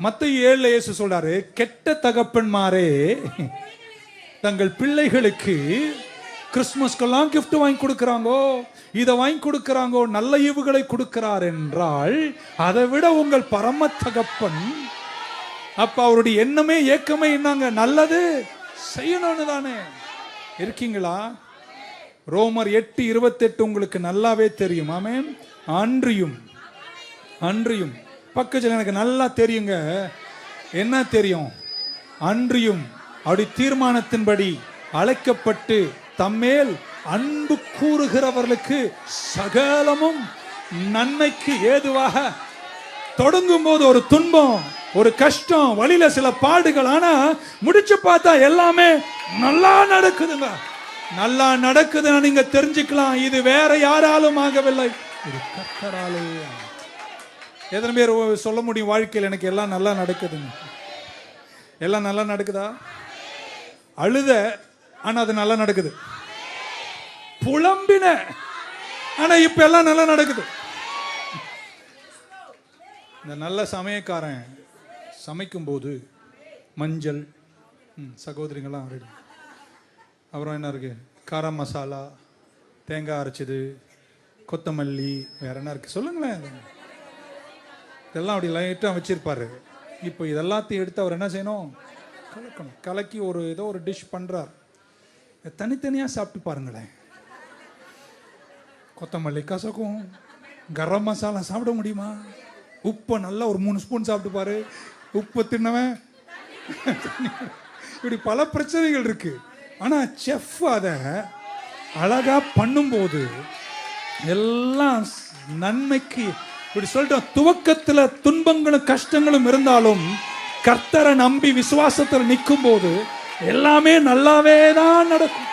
மத்த ஏழுல இயேசு சொல்றாரு கெட்ட தகப்பன்மாரே தங்கள் பிள்ளைகளுக்கு கிறிஸ்துமஸ்க்கெல்லாம் கிஃப்ட் வாங்கி கொடுக்குறாங்கோ இதை வாங்கி கொடுக்குறாங்கோ நல்ல ஈவுகளை கொடுக்கிறார் என்றால் அதை விட உங்கள் பரம தகப்பன் அப்ப அவருடைய எண்ணமே ஏக்கமே என்னங்க? நல்லது செய்யணும்னு தானே. இருக்கீங்களா? ரோமர் எட்டு இருபத்தெட்டு உங்களுக்கு நல்லாவே தெரியும். ஆமே அன்றியும் அன்றியும். பக்கத்தில் எனக்கு நல்லா தெரியுங்க. என்ன தெரியும்? அன்றியும் அப்படி தீர்மானத்தின்படி அழைக்கப்பட்டு தம்மேல் அன்பு கூறுகிறவர்களுக்கு சகலமும் நன்மைக்கு ஏதுவாக தொடங்கும் போது ஒரு துன்பம் ஒரு கஷ்டம் வழியில சில பாடுகள். ஆனா முடிச்சு பார்த்தா எல்லாமே நல்லா நடக்குதுங்க. நல்லா நடக்குதுன்னு நீங்க தெரிஞ்சுக்கலாம். இது வேற யாராலும் ஆகவில்லை. இது கர்த்தராலே. எத்தனை பேர் சொல்ல முடியும் வாழ்க்கையில் எனக்கு எல்லாம் நல்லா நடக்குதுங்க எல்லாம் நல்லா நடக்குதா? அழுத ஆனா அது நல்லா நடக்குது. புலம்பின ஆனா இப்ப எல்லாம் நல்லா நடக்குது. இந்த நல்ல சமயக்காரன் சமைக்கும்போது மஞ்சள் ம், சகோதரிங்கெல்லாம் அப்புறம் என்ன இருக்கு? காரம் மசாலா தேங்காய் அரைச்சது கொத்தமல்லி வேற என்ன இருக்கு? சொல்லுங்களேன். இதெல்லாம் அப்படி லைட்டாக வச்சிருப்பாரு. இப்போ இதெல்லாத்தையும் எடுத்து அவர் என்ன செய்யணும்? கலக்கணும். கலக்கி ஒரு ஏதோ ஒரு டிஷ் பண்ணுறார் தனித்தனியாக சாப்பிட்டு பாருங்களேன். கொத்தமல்லி கசக்கும். கரம் மசாலா சாப்பிட முடியுமா? உப்பை நல்லா ஒரு மூணு ஸ்பூன் சாப்பிட்டு பாரு. உப்பு தின்னவன். இப்படி பல பிரச்சனைகள் இருக்கு. ஆனா செஃப் அதை அழகா பண்ணும்போது எல்லாம் நன்மைக்கு இப்படி சொல்லிட்டோம். துவக்கத்துல துன்பங்களும் கஷ்டங்களும் இருந்தாலும் கர்த்தரை நம்பி விசுவாசத்தில் நிற்கும் போது எல்லாமே நல்லாவே தான் நடக்கும்.